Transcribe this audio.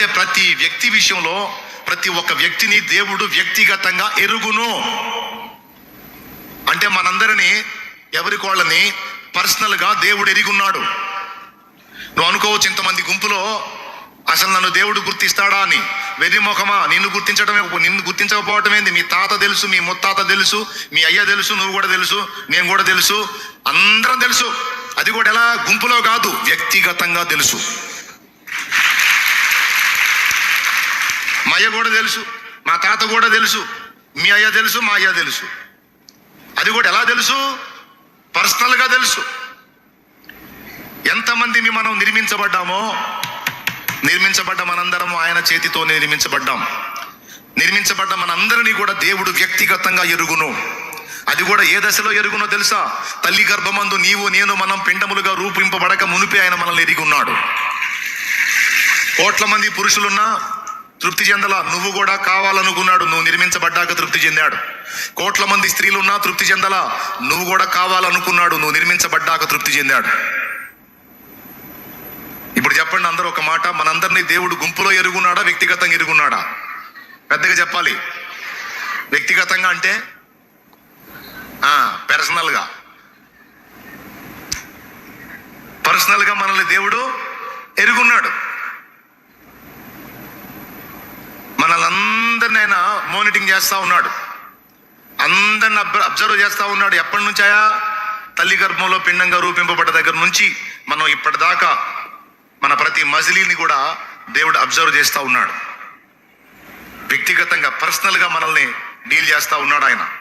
అంటే ప్రతి వ్యక్తి విషయంలో ప్రతి ఒక్క వ్యక్తిని దేవుడు వ్యక్తిగతంగా ఎరుగును. అంటే మనందరినీ ఎవరికి వాళ్ళని పర్సనల్ దేవుడు ఎరిగున్నాడు. నువ్వు అనుకోవచ్చు ఇంతమంది గుంపులో అసలు నన్ను దేవుడు గుర్తిస్తాడా అని. వెర్రిముఖమా నిన్ను గుర్తించడమే నిన్ను గుర్తించకపోవటం ఏంది? మీ తాత తెలుసు మీ ముత్తాత తెలుసు మీ అయ్య తెలుసు నువ్వు కూడా తెలుసు నేను కూడా తెలుసు అందరం తెలుసు. అది కూడా ఎలా? గుంపులో కాదు వ్యక్తిగతంగా తెలుసు. మా అయ్య కూడా తెలుసు మా తాత కూడా తెలుసు మీ అయ్య తెలుసు మా అయ్య తెలుసు. అది కూడా ఎలా తెలుసు? పర్సనల్గా తెలుసు. ఎంతమందిని మనం నిర్మించబడ్డామో నిర్మించబడ్డ మనందరము ఆయన చేతితో నిర్మించబడ్డాం. నిర్మించబడ్డ మనందరినీ కూడా దేవుడు వ్యక్తిగతంగా ఎరుగును. అది కూడా ఏ దశలో ఎరుగునో తెలుసా? తల్లి గర్భమందు నీవు నేను మనం పిండములుగా రూపింపబడక మునిపి ఆయన మనల్ని ఎరిగి ఉన్నాడు. కోట్ల మంది పురుషులున్నా తృప్తి చెందలా నువ్వు కూడా కావాలనుకున్నాడు. నువ్వు నిర్మించబడ్డాక తృప్తి చెందాడు. కోట్ల మంది స్త్రీలున్నా తృప్తి చెందలా నువ్వు కూడా కావాలనుకున్నాడు. నువ్వు నిర్మించబడ్డాక తృప్తి చెందాడు. ఇప్పుడు చెప్పండి అందరూ ఒక మాట. మనందరినీ దేవుడు గుంపులో ఎరుగున్నాడా? వ్యక్తిగతంగా ఎరుగున్నాడా? పెద్దగా చెప్పాలి. వ్యక్తిగతంగా అంటే? పర్సనల్గా పర్సనల్గా మనల్ని దేవుడు ఎరుగున్నాడు మనల్ని అందరిని ఆయన మానిటింగ్ చేస్తా ఉన్నాడు. అందరిని అబ్- అబ్జర్వ్ చేస్తా ఉన్నాడు. ఎప్పటి నుంచాయా తల్లి గర్భంలో పిండంగా రూపింపబడ్డ దగ్గర నుంచి మనం ఇప్పటిదాకా మన ప్రతి మజిలీని కూడా దేవుడు అబ్జర్వ్ చేస్తా ఉన్నాడు. వ్యక్తిగతంగా పర్సనల్గా మనల్ని డీల్ చేస్తా ఉన్నాడు ఆయన.